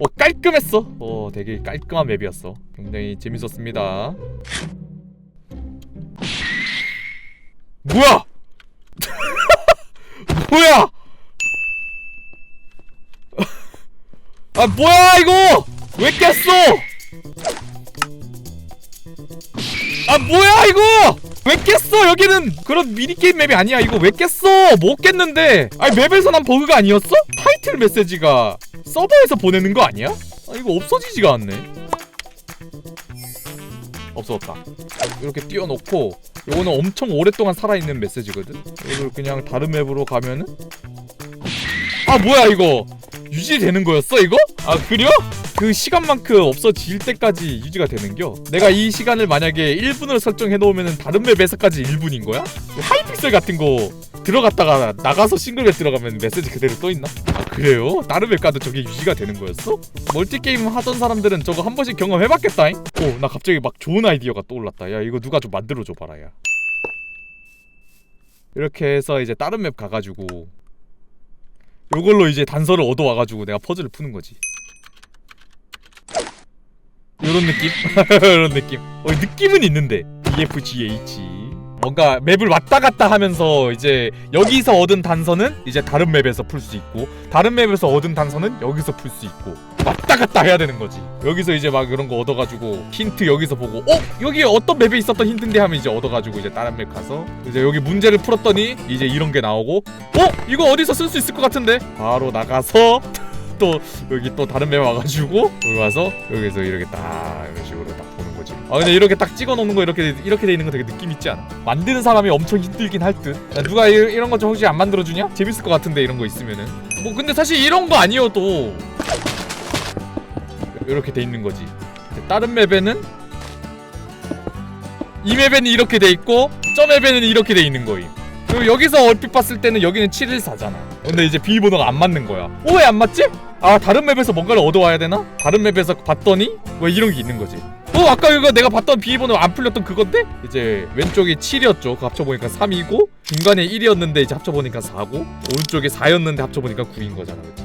어 깔끔했어. 어 되게 깔끔한 맵이었어. 굉장히 재밌었습니다. 뭐야? 뭐야? 아 뭐야 이거? 왜 깼어? 아 뭐야 이거 왜 깼어? 여기는 그런 미니게임 맵이 아니야. 이거 왜 깼어? 못 깼는데. 아니 맵에서 난 버그가 아니었어? 타이틀 메시지가 서버에서 보내는 거 아니야? 아 이거 없어지지가 않네. 없어졌다. 이렇게 띄워놓고 요거는 엄청 오랫동안 살아있는 메시지거든? 이걸 그냥 다른 맵으로 가면은? 아 뭐야 이거? 유지되는 거였어 이거? 아 그려? 그 시간만큼 없어질 때까지 유지가 되는겨 내가 이 시간을 만약에 1분으로 설정해 놓으면 다른 맵에서까지 1분인 거야? 하이픽셀 같은 거 들어갔다가 나가서 싱글맵 들어가면 메시지 그대로 떠있나? 아 그래요? 다른 맵 가도 저게 유지가 되는 거였어? 멀티게임 하던 사람들은 저거 한 번씩 경험해봤겠다잉? 오나 갑자기 막 좋은 아이디어가 떠올랐다 야 이거 누가 좀 만들어줘 봐라 야 이렇게 해서 이제 다른 맵 가가지고 요걸로 이제 단서를 얻어와가지고 내가 퍼즐을 푸는 거지 요런 느낌? 요런 느낌 어 느낌은 있는데 DFGH 뭔가 맵을 왔다 갔다 하면서 이제 여기서 얻은 단서는 이제 다른 맵에서 풀 수 있고 다른 맵에서 얻은 단서는 여기서 풀 수 있고 왔다 갔다 해야 되는 거지 여기서 이제 막 이런 거 얻어가지고 힌트 여기서 보고 어? 여기 어떤 맵에 있었던 힌트인데 하면 이제 얻어가지고 이제 다른 맵 가서 이제 여기 문제를 풀었더니 이제 이런 게 나오고 어? 이거 어디서 쓸 수 있을 것 같은데 바로 나가서 또 여기 또 다른 맵 와가지고 여기 와서 여기서 이렇게 딱 이런 식으로 딱 보는 거지. 아 근데 이렇게 딱 찍어 놓는 거 이렇게 이렇게 돼 있는 거 되게 느낌 있지 않아? 만드는 사람이 엄청 힘들긴 할 듯. 야, 누가 이, 이런 거 좀 혹시 안 만들어 주냐? 재밌을 것 같은데 이런 거 있으면은. 뭐 근데 사실 이런 거 아니어도 이렇게 돼 있는 거지. 다른 맵에는 이 맵에는 이렇게 돼 있고 저 맵에는 이렇게 돼 있는 거임. 그리고 여기서 얼핏 봤을 때는 여기는 714잖아. 근데 이제 비밀번호가 안 맞는 거야. 어, 왜안 맞지? 아, 다른 맵에서 뭔가를 얻어와야 되나? 다른 맵에서 봤더니 왜 이런 게 있는 거지? 어, 아까 이거 내가 봤던 비밀번호 안 풀렸던 그건데? 이제 왼쪽이 7이었죠. 그 합쳐보니까 3이고 중간에 1이었는데 이제 합쳐보니까 4고 오른쪽에 4였는데 합쳐보니까 9인 거잖아, 그치?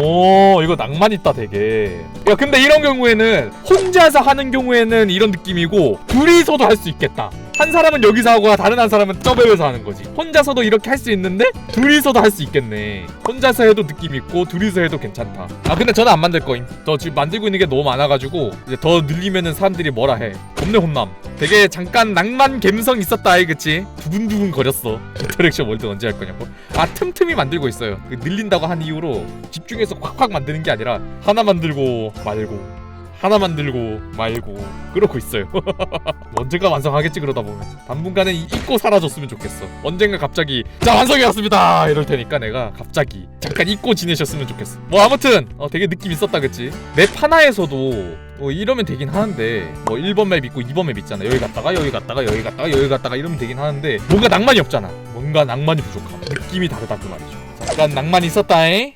오 이거 낭만 있다 되게 야 근데 이런 경우에는 혼자서 하는 경우에는 이런 느낌이고 둘이서도 할 수 있겠다 한 사람은 여기서 하고 다른 한 사람은 저 맵에서 하는 거지. 혼자서도 이렇게 할 수 있는데 둘이서도 할 수 있겠네. 혼자서 해도 느낌 있고 둘이서 해도 괜찮다. 아 근데 저는 안 만들 거임. 저 지금 만들고 있는 게 너무 많아가지고 이제 더 늘리면은 사람들이 뭐라 해. 겁내 혼남. 되게 잠깐 낭만 감성 있었다 아이 그치? 두근두근 거렸어. 인터랙션 월드 언제 할 거냐고? 아 틈틈이 만들고 있어요. 그 늘린다고 한 이유로 집중해서 콱콱 만드는 게 아니라 하나 만들고 말고 하나 만들고 말고 그러고 있어요. 언젠가 완성하겠지 그러다 보면. 당분간은 이- 잊고 사라졌으면 좋겠어. 언젠가 갑자기 자 완성이 왔습니다! 이럴 테니까 내가 갑자기 잠깐 잊고 지내셨으면 좋겠어. 뭐 아무튼 어, 되게 느낌 있었다 그치? 맵 하나에서도 뭐 이러면 되긴 하는데 뭐 1번 맵 있고 2번 맵 있잖아. 여기 갔다가 여기 갔다가 여기 갔다가 여기 갔다가 이러면 되긴 하는데 뭔가 낭만이 없잖아. 뭔가 낭만이 부족함. 느낌이 다르다 그 말이죠. 잠깐 낭만이 있었다잉